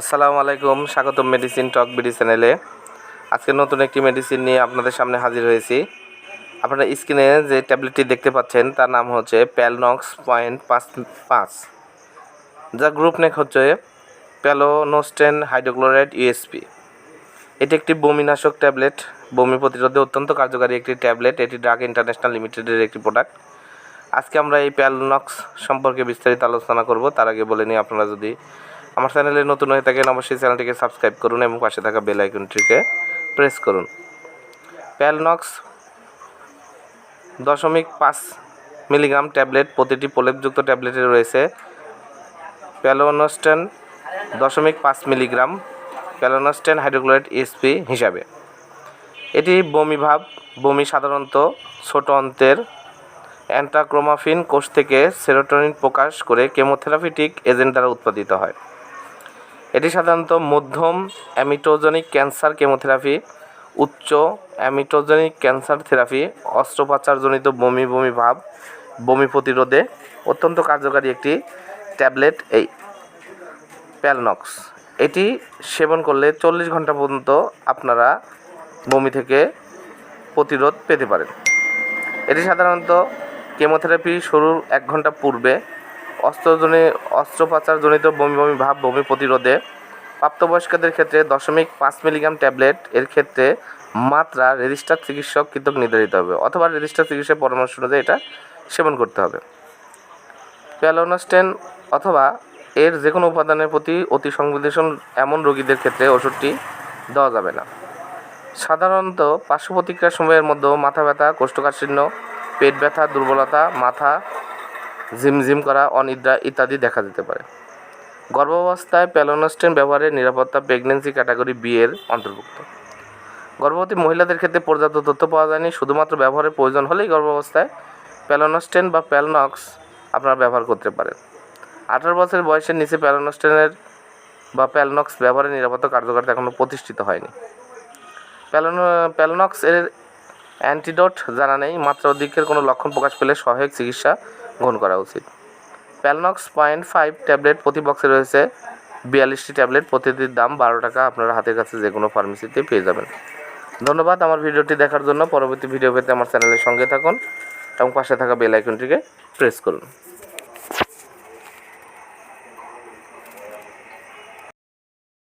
আসসালামু আলাইকুম, স্বাগতম মেডিসিন টক বিডি চ্যানেলে আজকে নতুন একটি মেডিসিন নিয়ে আপনাদের সামনে হাজির হয়েছি। আপনারা স্ক্রিনে যে ট্যাবলেটটি দেখতে পাচ্ছেন, তার নাম হচ্ছে প্যালনক্স পয়েন্ট পাঁচ পাঁচ। যা গ্রুপ নেক হচ্ছে প্যালোনোস্টেন হাইড্রোক্লোরাইড ইউএসপি এটি একটি বমিনাশক ট্যাবলেট। বমি প্রতিরোধে অত্যন্ত কার্যকারী একটি ট্যাবলেট। এটি ড্রাগ ইন্টারন্যাশনাল লিমিটেডের একটি প্রোডাক্ট আজকে আমরা এই প্যালনক্স সম্পর্কে বিস্তারিত আলোচনা করব। তার আগে বলে নিই, আপনারা যদি আমার চ্যানেলে নতুন হয়ে থাকেন, অবশ্যই চ্যানেলটিকে সাবস্ক্রাইব করুন এবং পাশে থাকা বেল আইকনটিকে প্রেস করুন। প্যালনক্স দশমিক পাঁচ মিলিগ্রাম ট্যাবলেট প্রতিটি প্রলেপযুক্ত ট্যাবলেটে রয়েছে। প্যালোনোস্টেন দশমিক পাঁচ মিলিগ্রাম প্যালোনোস্টেন হাইড্রোক্লোরাইড এসপি হিসাবে। এটি বমি ভাব, বমি সাধারণত ছোট অন্তের। অ্যান্টাক্রোমাফিন কোষ থেকে সেরোটোনিন প্রকাশ করে কেমোথেরাপিটিক এজেন্ট দ্বারা উৎপাদিত হয়। এটি সাধারণত মধ্যম অ্যামিটোজেনিক ক্যান্সার কেমোথেরাপি, উচ্চ অ্যামিটোজেনিক ক্যান্সার থেরাপি, অস্ত্রোপচারজনিত বমি বমি ভাব, বমি প্রতিরোধে অত্যন্ত কার্যকারী একটি ট্যাবলেট এই প্যালনক্স। এটি সেবন করলে চল্লিশ ঘণ্টা পর্যন্ত আপনারা বমি থেকে প্রতিরোধ পেতে পারেন। এটি সাধারণত কেমোথেরাপি শুরুর এক ঘণ্টা পূর্বে অস্ত্রজনে অস্ত্রোপচারজনিত বমি বমি ভাব, বমি প্রতিরোধে প্রাপ্তবয়স্কদের ক্ষেত্রে দশমিক পাঁচ মিলিগ্রাম ট্যাবলেট এর ক্ষেত্রে মাত্রা রেজিস্টার চিকিৎসক কৃতক নির্ধারিত হবে অথবা রেজিস্টার চিকিৎসার পরামর্শ অনুযায়ী এটা সেবন করতে হবে। প্যালোনাস্টেন অথবা এর যে কোনো উপাদানের প্রতি অতি সংবেদনশীল এমন রোগীদের ক্ষেত্রে ওষুধটি দেওয়া যাবে না। সাধারণত পার্শ্ব প্রতিক্রিয়া সময়ের মধ্যে মাথা ব্যথা, কোষ্ঠকাঠিন্য, পেট ব্যথা, দুর্বলতা, মাথা ঝিমঝিম করা, অনিদ্রা ইত্যাদি দেখা দিতে পারে। গর্ভাবস্থায় প্যালোনোস্টেন ব্যবহারের নিরাপত্তা প্রেগনেন্সি ক্যাটাগরি বি এর অন্তর্ভুক্ত। গর্ভবতী মহিলাদের ক্ষেত্রে পর্যাপ্ত তথ্য পাওয়া যায়নি, শুধুমাত্র ব্যবহারের প্রয়োজন হলেই গর্ভাবস্থায় প্যালোনোস্টেন বা প্যালনক্স আপনারা ব্যবহার করতে পারেন। আঠারো বছর বয়সের নিচে প্যালোনোস্টেনের বা প্যালনক্স ব্যবহারের নিরাপত্তা কার্যকারিতা এখনও প্রতিষ্ঠিত হয়নি। প্যালোনো, প্যালোনক্স এর অ্যান্টিডোট জানা নেই মাত্রা অধিকের কোনো লক্ষণ প্রকাশ পেলে সহায়ক চিকিৎসা গ্রহণ করা উচিত। প্যালনক্স পয়েন্ট ফাইভ ট্যাবলেট প্রতি বক্সে রয়েছে বিয়াল্লিশটি ট্যাবলেট। প্রতিটির দাম বারো টাকা। আপনারা হাতের কাছে যে কোনো ফার্মেসিতে পেয়ে যাবেন। ধন্যবাদ আমার ভিডিওটি দেখার জন্য। পরবর্তী ভিডিও পেতে আমার চ্যানেলের সঙ্গে থাকুন এবং পাশে থাকা বেল আইকনটিকে প্রেস করুন।